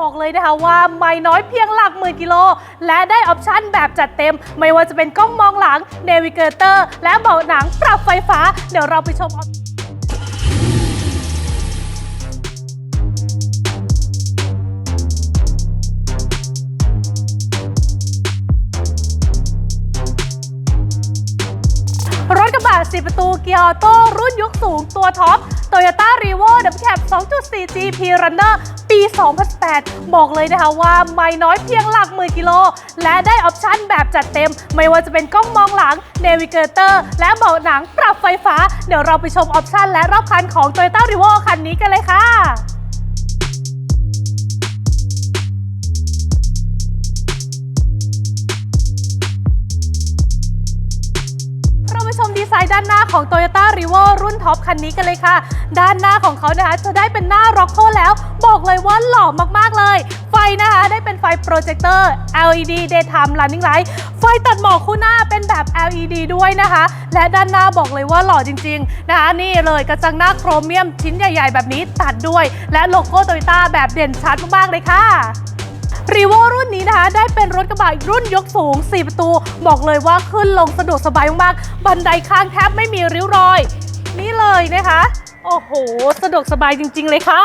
บอกเลยนะคะว่าไม่น้อยเพียงหลักหมื่นกิโล และได้ออปชั่นแบบจัดเต็ม ไม่ว่าจะเป็นกล้องมองหลังเนวิเกเตอร์ และเบาะหนังปรับไฟฟ้า เดี๋ยวเราไปชมรถกระบะ4ประตูเกียร์ออโต้รุ่นยกสูงตัวท็อป Toyota r e v o w Cab 2.4 GP Runner ปี 2008 บอกเลยนะคะว่าไม่น้อยเพียงหลักหมื่นกิโล และได้ออปชั่นแบบจัดเต็ม ไม่ว่าจะเป็นกล้องมองหลังเนวิเกเตอร์และเบาะหนังปรับไฟฟ้า เดี๋ยวเราไปชมออปชั่นและรอบคันของ Toyota r i v o คันนี้กันเลยค่ะ ชมดีไซน์ด้านหน้าของ Toyota r e v o รุ่นท็อปคันนี้กันเลยค่ะ ด้านหน้าของเขานะคะจะได้เป็นหน้า r o c k o แล้ว บอกเลยว่าหล่อมากๆเลย ไฟนะคะได้เป็นไฟโปรเจคเตอร์ LED Daytime Running Light ไฟตัดหมอกคู่หน้าเป็นแบบ LED ด้วยนะคะ และด้านหน้าบอกเลยว่าหล่อจริงๆนะคะนี่เลยกระจังหน้าโครเมียมชิ้นใหญ่ ๆ แบบนี้ตัดด้วย และโลโก้ Toyota แบบเด่นชัดมากๆเลยค่ะ รีโวรุ่นนี้นะคะ ได้เป็นรถกระบะรุ่นยกสูง 4 ประตู บอกเลยว่าขึ้นลงสะดวกสบายมาก บันไดข้างแทบไม่มีริ้วรอย นี่เลยนะคะ โอ้โห สะดวกสบายจริง ๆ เลยค่ะ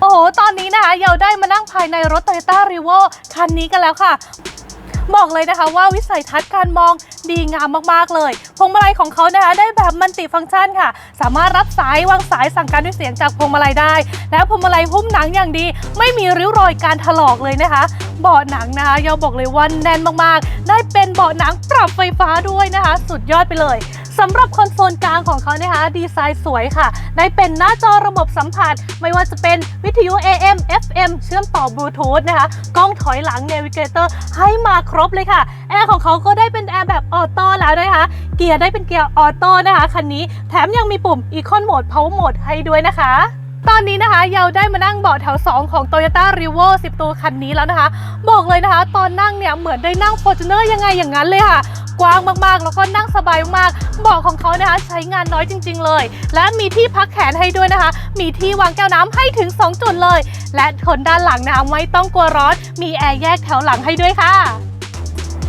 โอ้โห ตอนนี้นะคะเราได้มานั่งภายในรถ Toyota r e v o คันนี้กันแล้วค่ะ บอกเลยนะคะว่าวิสัยทัศน์การมองดีงามมากๆเลยพวงมาลัยของเขานะคะได้แบบมัลติฟังก์ชันค่ะ สามารถรับสายวางสายสั่งการด้วยเสียงจากพวงมาลัยได้ และพวงมาลัยหุ้มหนังอย่างดี ไม่มีริ้วรอยการถลอกเลยนะคะเบาะหนังนะคะยาบอกเลยว่าแน่นมากๆ ได้เป็นเบาะหนังปรับไฟฟ้าด้วยนะคะ สุดยอดไปเลย สำหรับคอนโซลกลางของเขานะคะดีไซน์สวยค่ะ ได้เป็นหน้าจอระบบสัมผัส ไม่ว่าจะเป็นวิทยุ AM FM เชื่อมต่อบลูทูธนะคะ กล้องถอยหลัง Navigator ให้มาครบเลยค่ะ แอร์ของเขาก็ได้เป็นแอร์แบบออโต้แล้วนะคะ เกียร์ได้เป็นเกียร์ออโต้นะคะคันนี้แถมยังมีปุ่ม Econ Mode Power Mode ให้ด้วยนะคะตอนนี้นะคะเราได้มานั่งเบาะแถว 2 ของ Toyota r e v o 10 ตัวคันนี้แล้วนะคะ บอกเลยนะคะ ตอนนั่งเนี่ยเหมือนได้นั่ง Fortuner ยังไงอย่างนั้นเลยค่ะ กว้างมากๆ แล้วก็นั่งสบายมากๆเบาะของเขานะคะใช้งานน้อยจริง ๆ เลย และมีที่พักแขนให้ด้วยนะคะ มีที่วางแก้วน้ำให้ถึง 2 จุดเลย และคนด้านหลังนะคะไม่ต้องกลัวร้อน มีแอร์แยกแถวหลังให้ด้วยค่ะ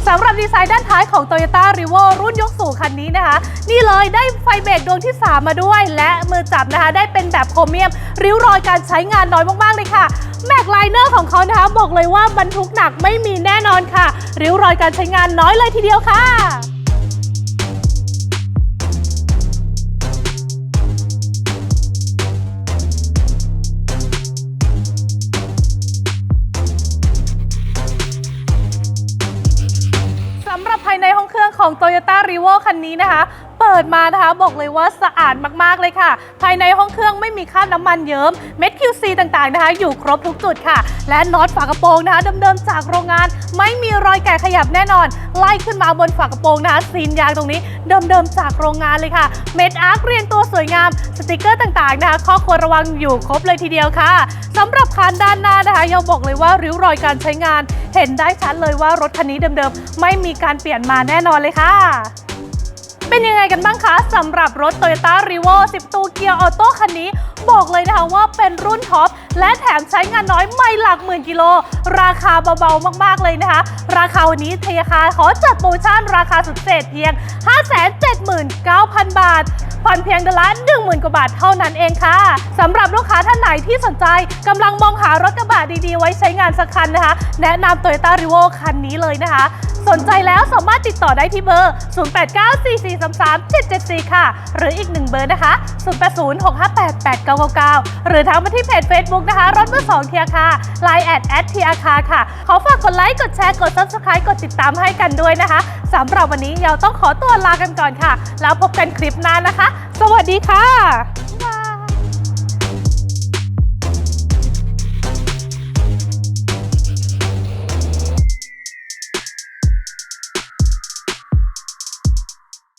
สำหรับดีไซน์ด้านท้ายของ Toyota r i v o รุ่นยกสูงคันนี้นะคะ นี่เลยได้ไฟเบรกดวงที่ 3 มาด้วย และมือจับนะคะ ได้เป็นแบบโครเมียม ริ้วรอยการใช้งานน้อยมากๆเลยค่ะแม็กไลเนอร์ของเขานะคะ บอกเลยว่าบรรทุกหนักไม่มีแน่นอนค่ะ ริ้วรอยการใช้งานน้อยเลยทีเดียวค่ะ ของ Toyota r e v o คันนี้นะคะ เปิดมานะคะ บอกเลยว่าสะอาดมากๆเลยค่ะ ภายในห้องเครื่องไม่มีคราบน้ำมันเยิ้มเม็ด QC ต่างๆนะคะ อยู่ครบทุกจุดค่ะ และน็อตฝากระโปรงนะคะเดิมๆจากโรงงาน ไม่มีรอยแกะขยับแน่นอน ไล่ขึ้นมาบนฝากระโปรงนะคะซีนยางตรงนี้เดิมๆจากโรงงานเลยค่ะ เม็ดอาร์คเรียงตัวสวยงาม สติกเกอร์ต่างๆนะคะข้อควรระวังอยู่ครบเลยทีเดียวค่ะสำหรับคานด้านหน้านะคะยังบอกเลยว่าริ้วรอยการใช้งาน เห็นได้ชัดเลยว่ารถคันนี้เดิมๆ ไม่มีการเปลี่ยนมาแน่นอนเลยค่ะ เป็นยังไงกันบ้างคะสำหรับรถ Toyota r e v o 10ตัวเกียร์ออโต้คันนี้ บอกเลยนะคะว่าเป็นรุ่นท็อป และแถมใช้งานน้อยไม่หลักหมื่นกิโล ราคาเบาๆมากๆเลยนะคะ ราคาวันนี้เทยคาขอจัดโปรโมชั่นราคาสุดเศษเพียง 579,000 บาทผ่อนเพียงเดือนละ10,000 กว่าบาทเท่านั้นเองค่ะสำหรับลูกค้าท่านไหนที่สนใจกำลังมองหารถกระบะดีๆ ไว้ใช้งานสักคันนะคะ แนะนำ Toyota r e v o คันนี้เลยนะคะ สนใจแล้วสามารถติดต่อได้ที่เบอร์ 0894433774 ค่ะ หรืออีกหนึ่งเบอร์นะคะ 0806588999 หรือทางมาที่เพจ Facebook นะคะ รถมือสองเทียคา Line แอดแอดเทียคาค่ะ ขอฝากกดไลค์ กดแชร์ กด Subscribe กดติดตามให้กันด้วยนะคะสำหรับวันนี้เราต้องขอตัวลากันก่อนค่ะ แล้วพบกันคลิปหน้านะคะ สวัสดีค่ะ